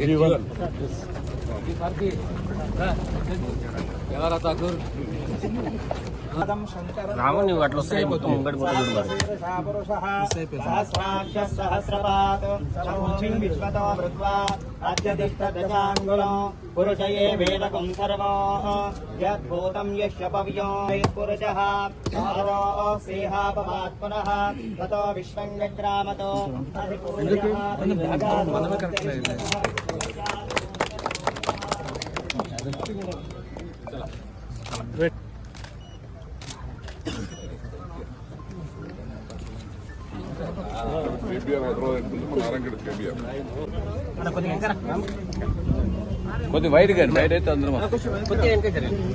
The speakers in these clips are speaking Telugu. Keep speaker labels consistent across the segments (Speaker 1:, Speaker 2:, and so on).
Speaker 1: Bekliyor. ఎవరా ఠాకూర్
Speaker 2: రాము నువ్వు అట్లా వస్తాయి మొత్తం ముంగడి మొత్తం
Speaker 3: సహస్రపాత్ పురుషయే వేదకం సర్వో యద్భూతం తతో విశ్వం వ్యక్రామతో
Speaker 4: వెళ్తుంది నారాయణగఢ కేబీఆర్
Speaker 1: కొద్దిగా వైట్ గారు వైట్ అయితే అందరం
Speaker 2: కొద్దిగా వెనక జరిగింది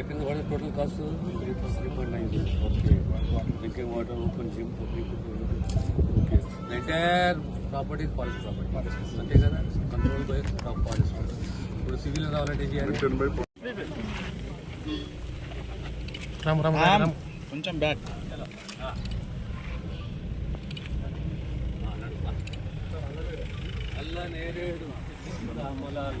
Speaker 2: కొద్దిగా కొంచెం ఎక్కువ
Speaker 1: జరిపి జరిపి అయిపోయింది what total cost three point nine okay drinking water open gym okay entire property forest property అంతే కదా కంట్రోల్ బై ఫారెస్ట్ ఇప్పుడు సివిల్ రావాలంటే ఏం చేయాలి
Speaker 4: టెన్ బై
Speaker 2: రాము రాము రాము
Speaker 3: కొంచెం బ్యాక్.
Speaker 1: అల్ల నేరేడు. రామలాల్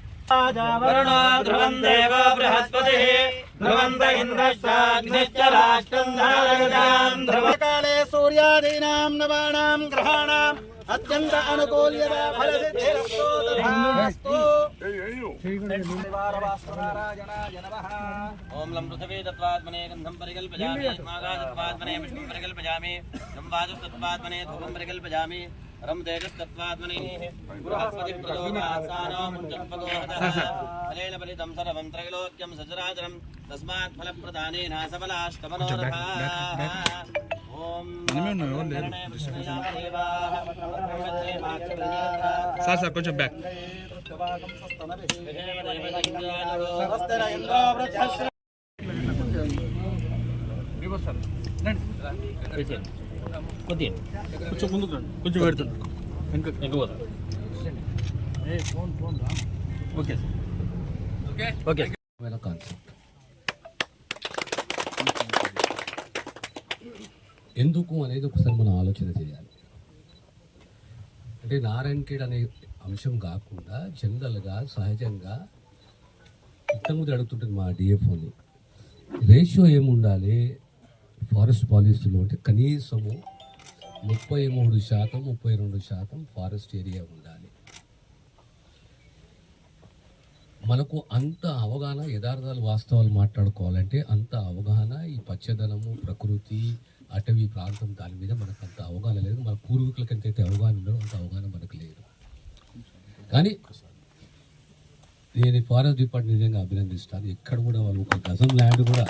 Speaker 3: పాతభే వరుణో ధ్రువం దేవ బృహస్పతిः ధ్రువంత ఇంద్రశ్చాగ్నిశ్చ రాష్ట్రం ధారయతాం ధ్రువకాలే సూర్యాదీనాం నవానాం గ్రహాణాం అత్యంత అనుకూల్యత ఫలసిద్ధిరస్తు తథాస్తు నివారవాస్తునారాయణాయ నమః
Speaker 5: ఓం లం పృథివీ తత్వాత్మనే గంధం పరికల్పయామి మాగాతత్వాత్మనే పుష్పం పరికల్పయామి రం रमदेशस्तत्वात्मनेपदोहासानमुञ्जत्पदोहदलेलबलितं सर्वं त्रैलोक्यं सचराचरं तस्मात् फलप्रदानेन
Speaker 2: सबलाष्टमनोरथाः ॐ सा सा
Speaker 3: कुछ बैक सरस्तर
Speaker 2: కొద్దిగా. కొంచెం ముందుకు రండి. కొంచెం పెడుతుంది వెనక ఎక్కువ ఓకే సార్. ఓకే.
Speaker 6: కాన్సెప్ట్ ఎందుకు అనేది ఒకసారి మనం ఆలోచన చేయాలి. అంటే నారాయణ ఖేడ్ అనే అంశం కాకుండా జనరల్గా సహజంగా ఇంతకుముందు అడుగుతుంటుంది మా డిఎఫ్ఓని రేషియో ఏముండాలి? ఫారెస్ట్ పాలసీలో అంటే కనీసము ముప్పై మూడు శాతం ముప్పై రెండు శాతం ఫారెస్ట్ ఏరియా ఉండాలి. మనకు అంత అవగాహన యథార్థాలు వాస్తవాలు మాట్లాడుకోవాలంటే అంత అవగాహన ఈ పచ్చదనము ప్రకృతి అటవీ ప్రాంతం దాని మీద మనకు అంత అవగాహన లేదు. మన పూర్వీకులకి ఎంతైతే అవగాహన ఉండదో అంత అవగాహన మనకు లేదు. కానీ నేను ఫారెస్ట్ డిపార్ట్మెంట్ నిజంగా అభినందిస్తాను. ఎక్కడ కూడా వాళ్ళు ఒక గజం ల్యాండ్ కూడా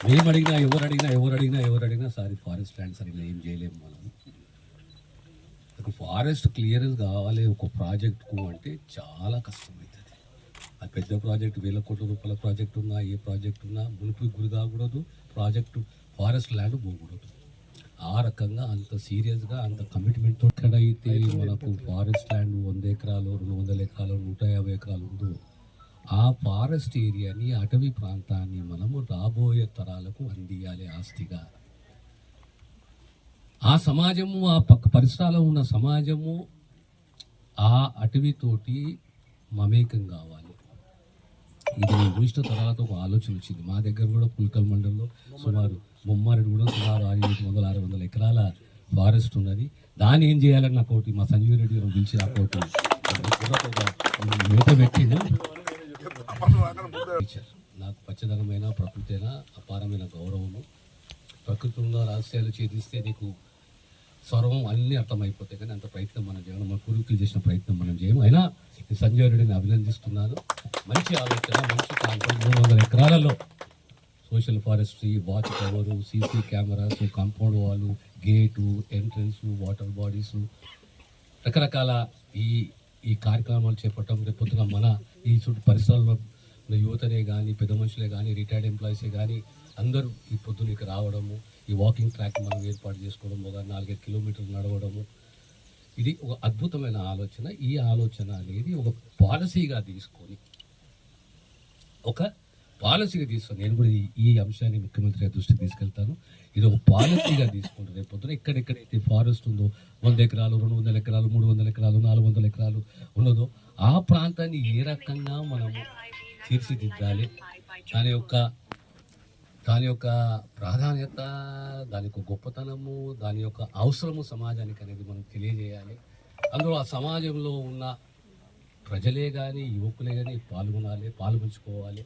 Speaker 6: మేము అడిగినా ఎవరు అడిగినా ఎవరు అడిగినా ఎవరు అడిగినా సారీ ఫారెస్ట్ ల్యాండ్ సరే ఏం చేయలేము మనం. ఒక ఫారెస్ట్ క్లియరెన్స్ కావాలి ఒక ప్రాజెక్టుకు అంటే చాలా కష్టమవుతుంది అది పెద్ద ప్రాజెక్ట్ వేల కోట్ల రూపాయల ప్రాజెక్ట్ ఉన్నా ఏ ప్రాజెక్ట్ ఉన్నా మునిపి గురి కాకూడదు ప్రాజెక్టు ఫారెస్ట్ ల్యాండ్ పోకూడదు. ఆ రకంగా అంత సీరియస్గా అంత కమిట్మెంట్తో ఎక్కడైతే మనకు ఫారెస్ట్ ల్యాండ్ వంద ఎకరాలు రెండు వందల ఎకరాలు నూట యాభై ఎకరాలు ఉందో ఆ ఫారెస్ట్ ఏరియాని అటవీ ప్రాంతాన్ని మనము రాబోయే తరాలకు అందియాలి ఆస్తిగా. ఆ సమాజము ఆ పక్క పరిసరాల్లో ఉన్న సమాజము ఆ అటవీతోటి మమేకం కావాలి. ఇది నేను చూసిన తర్వాత ఒక ఆలోచన వచ్చింది. మా దగ్గర కూడా పుల్కల్ మండలంలో సుమారు ముమ్మారెడ్డి కూడా సుమారు ఆరు ఏడు వందల ఆరు వందల ఎకరాల ఫారెస్ట్ ఉన్నది. దాన్ని ఏం చేయాలని నాకు ఒకటి మా సంజీవ్ రెడ్డి గారు పిలిచి నాకు ఒకటి మేత పెట్టిండు నాకు పచ్చదనమైన ప్రకృతి అయినా అపారమైన గౌరవము. ప్రకృతి ఉన్న రహస్యాలు ఛేదిస్తే నీకు స్వరం అన్నీ అర్థమైపోతాయి. కానీ అంత ప్రయత్నం మనం చేయడం మన పూర్వీకులు చేసిన ప్రయత్నం మనం చేయము. అయినా సంజయ్ రెడ్డిని అభినందిస్తున్నాను. మంచి ఆలోచన మంచి కాన్సెప్ట్. మూడు వందల ఎకరాలలో social forestry watch tower CC cameras compound వాళ్ళు గేటు ఎంట్రన్స్ వాటర్ బాడీస్. రకరకాల ఈ ఈ కార్యక్రమాలు చేపట్టడం రేపొద్దున మన ఈ చుట్టూ పరిసరాల్లో ఉన్న యువతనే కానీ పెద్ద మనుషులే కానీ రిటైర్డ్ ఎంప్లాయీసే కానీ అందరూ ఈ పొద్దున ఇక్కడ రావడము ఈ వాకింగ్ ట్రాక్ మనం ఏర్పాటు చేసుకోవడం ఒక నాలుగైదు కిలోమీటర్లు నడవడము. ఇది ఒక అద్భుతమైన ఆలోచన. ఈ ఆలోచన అనేది ఒక పాలసీగా తీసుకొని ఒక పాలసీగా తీసుకొని నేను కూడా ఈ- అంశాన్ని ముఖ్యమంత్రి దృష్టి దృష్టికి తీసుకెళ్తాను. ఇది ఒక పాలసీగా తీసుకుంటారు రేపు పొద్దున ఎక్కడెక్కడైతే ఫారెస్ట్ ఉందో వంద ఎకరాలు రెండు వందల ఎకరాలు మూడు వందల ఎకరాలు నాలుగు వందల ఎకరాలు ఉన్నదో ఆ ప్రాంతాన్ని ఏ రకంగా మనము తీర్చిదిద్దాలి? దాని యొక్క దాని యొక్క ప్రాధాన్యత దాని యొక్క గొప్పతనము దాని యొక్క అవసరము సమాజానికి అనేది మనం తెలియజేయాలి. అందులో ఆ సమాజంలో ఉన్న ప్రజలే కానీ యువకులే కానీ పాల్గొనాలి పాల్గొంచుకోవాలి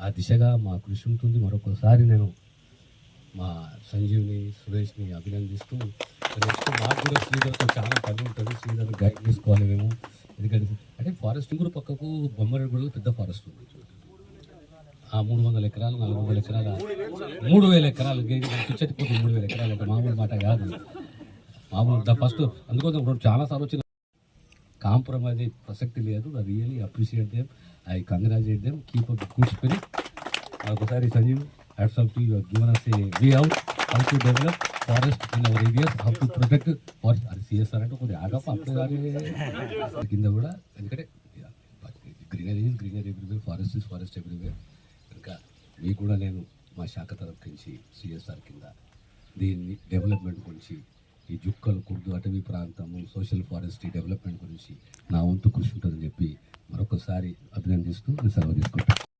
Speaker 6: ఆ దిశగా మా కృషి ఉంటుంది. మరొకసారి నేను మా సంజీవ్ని సురేష్ని అభినందిస్తూ నెక్స్ట్ మాకు కూడా శ్రీధర్తో చాలా పని ఉంటుంది. శ్రీధర్ గైడ్ చేసుకోవాలి మేము. ఎందుకంటే అంటే ఫారెస్ట్ కూడా పక్కకు బొమ్మరెడ్డి పెద్ద ఫారెస్ట్ ఉంది. ఆ మూడు వందల ఎకరాలు నాలుగు వందల ఎకరాల మూడు వేల ఎకరాలు పిచ్చటిపోతుంది మూడు వేల ఎకరాలు ఒక మామూలు మాట కాదు. మామూలు ఫస్ట్ అందుకోసం ఇప్పుడు చాలా సార్లు వచ్చిన కాంప్రమైజ్ అయ్యే ప్రసక్తి లేదు. Really appreciate them I congratulate them keep up good spirit ఒకసారి Sanjeev. Hats off to your given us a way out how to develop forest in our areas how to protect forest అది సిఎస్ఆర్ అంటే కొద్దిగా ఆగప్ప అప్పుడే కింద కూడా ఎందుకంటే greenery greenery everywhere forest is forest everywhere ఇంకా మీకు కూడా నేను మా శాఖ తరఫు నుంచి సిఎస్ఆర్ కింద దీన్ని డెవలప్మెంట్ గురించి ఈ జుక్కలు కుర్దు అటవీ ప్రాంతము సోషల్ ఫారెస్ట్రీ డెవలప్మెంట్ గురించి నా వంతు కృషి ఉంటుందని చెప్పి మరొకసారి అభినందిస్తూ నేను సెలవు తీసుకుంటాను.